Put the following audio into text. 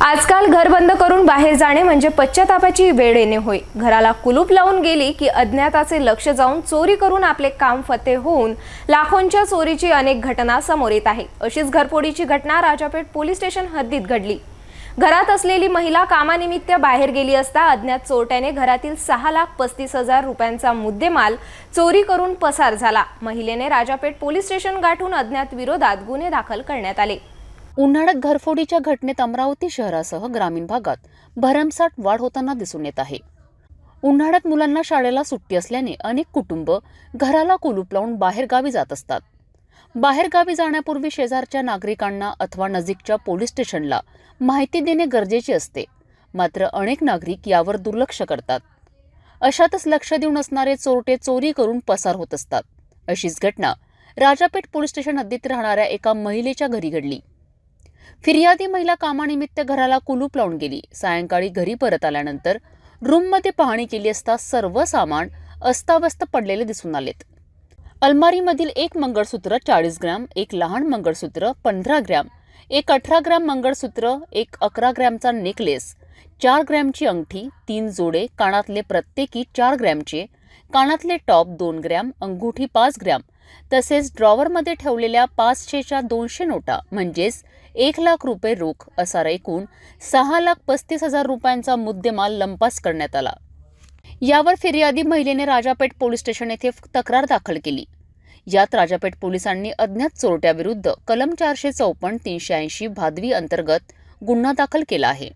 आजकाल घर बंद करून बाहेर जाणे म्हणजे पश्चातापाची वेळ येणे होय. घराला कुलूप लावून गेली की अज्ञाताचे लक्ष जाऊन चोरी करून आपले काम फते होऊन लाखोंच्या चोरीची अनेक घटना समोर येत आहे. अशीच घरफोडीची घटना राजापेठ पोलीस स्टेशन हद्दीत घडली. घरात असलेली महिला कामानिमित्त बाहेर गेली असता अज्ञात चोरट्याने घरातील सहा लाख पस्तीस हजार रुपयांचा मुद्देमाल चोरी करून पसार झाला. महिलेने राजापेठ पोलीस स्टेशन गाठून अज्ञात विरोधात गुन्हे दाखल करण्यात आले. उन्हाळ्यात घरफोडीच्या घटनेत अमरावती शहरासह ग्रामीण भागात भरमसाठ वाढ होताना दिसून येत आहे. उन्हाळ्यात मुलांना शाळेला सुट्टी असल्याने अनेक कुटुंब घराला कुलूप लावून बाहेरगावी जात असतात. बाहेरगावी जाण्यापूर्वी शेजारच्या नागरिकांना अथवा नजीकच्या पोलीस स्टेशनला माहिती देणे गरजेचे असते. मात्र अनेक नागरिक यावर दुर्लक्ष करतात. अशातच लक्ष देऊन असणारे चोरटे चोरी करून पसार होत असतात. अशीच घटना राजापेठ पोलीस स्टेशन हद्दीत राहणाऱ्या एका महिलेच्या घरी घडली. फिर्यादी महिला कामानिमित्त घराला कुलूप लावून गेली. सायंकाळी घरी परत आल्यानंतर रूममध्ये पाहणी केली असता सर्व सामान अस्ताव्यस्त पडलेले दिसून आलेत. अलमारीमधील एक मंगळसूत्र चाळीस ग्रॅम एक लहान मंगळसूत्र पंधरा ग्रॅम एक अठरा ग्रॅम मंगळसूत्र एक अकरा ग्रॅमचा नेकलेस चार ग्रॅमची अंगठी तीन जोडे कानातले प्रत्येकी चार ग्रॅमचे कानातले टॉप दोन ग्रॅम अंगुठी पाच ग्रॅम तसेच ड्रॉवरमध्ये ठेवलेल्या पाचशेच्या दोनशे नोटा म्हणजेच एक लाख रुपये रोख असा एकूण सहा लाख पस्तीस हजार रुपयांचा मुद्देमाल लंपास करण्यात आला. यावर फिर्यादी महिलेने राजापेठ पोलीस स्टेशन येथे तक्रार दाखल केली. यात राजापेठ पोलिसांनी अज्ञात चोरट्याविरुद्ध कलम चारशे चौपन्न तीनशे ऐंशी भादवी अंतर्गत गुन्हा दाखल केला आहे.